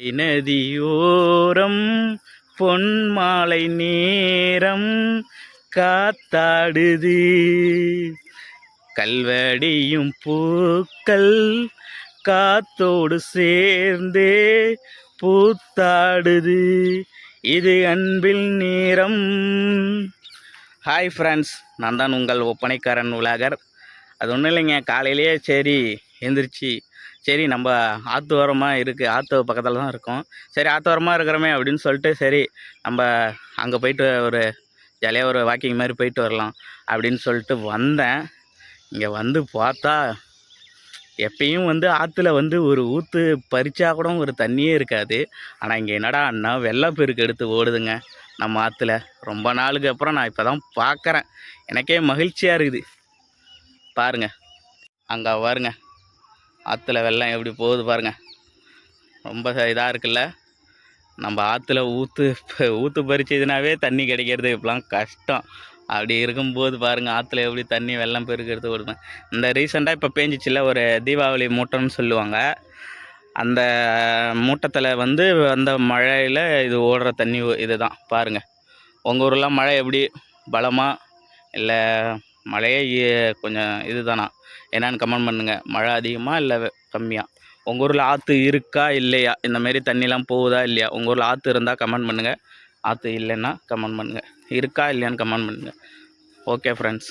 நதியோரம் பொன்மாலை நேரம் காத்தாடுது. கல்வடியும் பூக்கள் காத்தோடு சேர்ந்தே பூத்தாடுது. இது அன்பில் நேரம். ஹாய் ஃப்ரெண்ட்ஸ் நான் தான் உங்கள் ஒப்பனைக்காரன் உலகர். அது ஒன்றும் இல்லைங்க காலையிலேயே சரி எந்திரிச்சு சரி நம்ம ஆற்று ஓரமாக இருக்குது ஆற்று பக்கத்தில் தான் இருக்கோம். சரி ஆற்று ஓரமாக இருக்கிறோமே அப்படின்னு சொல்லிட்டு சரி நம்ம அங்கே போயிட்டு ஒரு ஜாலியாக ஒரு வாக்கிங் மாதிரி போயிட்டு வரலாம் அப்படின்னு சொல்லிட்டு வந்தேன். இங்கே வந்து பார்த்தா எப்பயும் வந்து ஆற்றுல வந்து ஒரு ஊற்று பறிச்சா கூட ஒரு தண்ணியே இருக்காது. ஆனால் இங்கே என்னடா அண்ணா வெள்ளப்பெருக்கு எடுத்து ஓடுதுங்க நம்ம ஆற்றுல ரொம்ப நாளுக்கு அப்புறம் நான் இப்போ தான் பார்க்குறேன் எனக்கே மகிழ்ச்சியாக இருக்குது. பாருங்க. அங்கே பாருங்க. ஆற்றுல வெள்ளம் எப்படி போகுது பாருங்கள் ரொம்ப இதாக இருக்குல்ல. நம்ம ஆற்றுல ஊற்று ஊற்று பறிச்சதுனாவே தண்ணி கிடைக்கிறது இப்போலாம் கஷ்டம். அப்படி இருக்கும்போது பாருங்கள் ஆற்றுல எப்படி தண்ணி வெள்ளம் பெருக்கிறது ஓடுது இந்த ரீசெண்டாக இப்போ பேஞ்சிச்சில்ல ஒரு தீபாவளி மூட்டம்னு சொல்லுவாங்க. அந்த மூட்டத்தில் வந்து அந்த மழையில் இது ஓடுற தண்ணி இதுதான். பாருங்கள் உங்கள் ஊரெலாம் மழை எப்படி? பலமாக இல்லை மழையே கொஞ்சம் கொஞ்சம் இதுதானா? என்னென்னு கமெண்ட் பண்ணுங்கள் மழை அதிகமாக இல்லை கம்மியாக உங்கள் ஊரில் ஆற்று இருக்கா இல்லையா? இந்தமாரி தண்ணிலாம் போகுதா இல்லையா? உங்கள் ஊரில் ஆற்று இருந்தால் கமெண்ட் பண்ணுங்கள் ஆற்று இல்லைன்னா கமெண்ட் பண்ணுங்கள் இருக்கா இல்லையான்னு கமெண்ட் பண்ணுங்கள் ஓகே ஃப்ரெண்ட்ஸ்